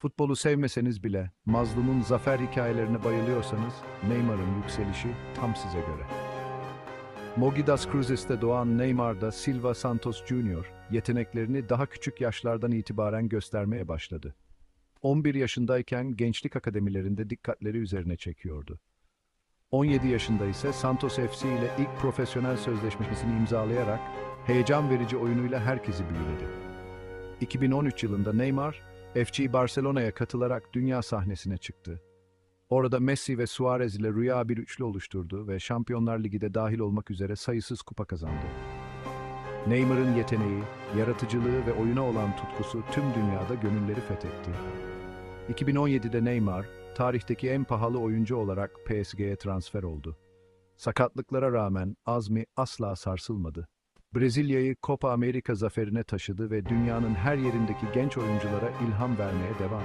Futbolu sevmeseniz bile mazlumun zafer hikayelerine bayılıyorsanız Neymar'ın yükselişi tam size göre. Mogi das Cruzes'te doğan Neymar da Silva Santos Jr. yeteneklerini daha küçük yaşlardan itibaren göstermeye başladı. 11 yaşındayken gençlik akademilerinde dikkatleri üzerine çekiyordu. 17 yaşında ise Santos FC ile ilk profesyonel sözleşmesini imzalayarak heyecan verici oyunuyla herkesi büyüledi. 2013 yılında Neymar, FC Barcelona'ya katılarak dünya sahnesine çıktı. Orada Messi ve Suarez ile rüya bir üçlü oluşturdu ve Şampiyonlar Ligi de dahil olmak üzere sayısız kupa kazandı. Neymar'ın yeteneği, yaratıcılığı ve oyuna olan tutkusu tüm dünyada gönülleri fethetti. 2017'de Neymar, tarihteki en pahalı oyuncu olarak PSG'ye transfer oldu. Sakatlıklara rağmen azmi asla sarsılmadı. Brezilya'yı Copa America zaferine taşıdı ve dünyanın her yerindeki genç oyunculara ilham vermeye devam